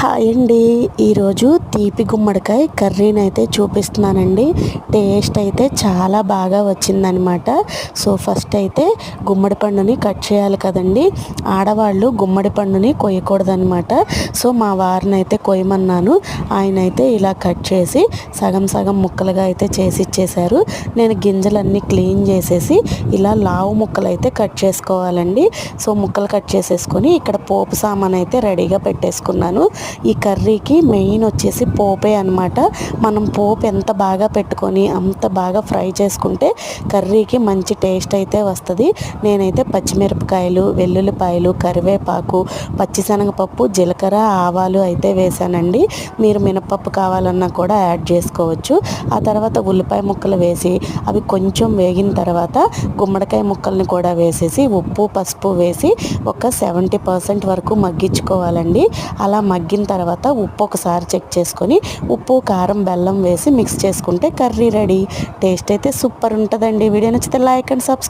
Hi అండి. ఈరోజు తీపి గుమ్మడికాయ కర్రీని అయితే చూపిస్తున్నానండి. టేస్ట్ అయితే చాలా బాగా వచ్చిందనమాట. సో ఫస్ట్ అయితే గుమ్మడి పండుని కట్ చేయాలి కదండి. ఆడవాళ్ళు గుమ్మడి పండుని కొయ్యకూడదనమాట. సో మా వారిని అయితే కొయ్యమన్నాను. ఆయన అయితే ఇలా కట్ చేసి సగం సగం ముక్కలుగా అయితే చేసి ఇచ్చేశారు. నేను గింజలన్నీ క్లీన్ చేసేసి ఇలా లావు ముక్కలు అయితే కట్ చేసుకోవాలండి. సో ముక్కలు కట్ చేసేసుకొని ఇక్కడ పోపు సామాన్ అయితే రెడీగా పెట్టేసుకున్నాను. ఈ కర్రీకి మెయిన్ వచ్చేసి పోపే అనమాట మనం పోపు ఎంత బాగా పెట్టుకొని అంత బాగా ఫ్రై చేసుకుంటే కర్రీకి మంచి టేస్ట్ అయితే వస్తుంది. నేనైతే పచ్చిమిరపకాయలు వెల్లుల్లిపాయలు కరివేపాకు పచ్చిశనగపప్పు జీలకర్ర ఆవాలు అయితే వేసానండి. మీరు మినపప్పు కావాలన్నా కూడా యాడ్ చేసుకోవచ్చు. ఆ తర్వాత ఉల్లిపాయ ముక్కలు వేసి అవి కొంచెం వేగిన తర్వాత గుమ్మడికాయ ముక్కల్ని కూడా వేసేసి ఉప్పు పసుపు వేసి ఒక సెవెంటీ పర్సెంట్ వరకు మగ్గించుకోవాలండి. అలా మగ్గిన తర్వాత ఉప్పు ఒకసారి చెక్ చేసుకొని ఉప్పు కారం బెల్లం వేసి మిక్స్ చేసుకుంటే కర్రీ రెడీ. టేస్ట్ అయితే సూపర్ ఉంటుందండి. వీడియో నచ్చితే లైక్ అండ్ సబ్స్క్రైబ్.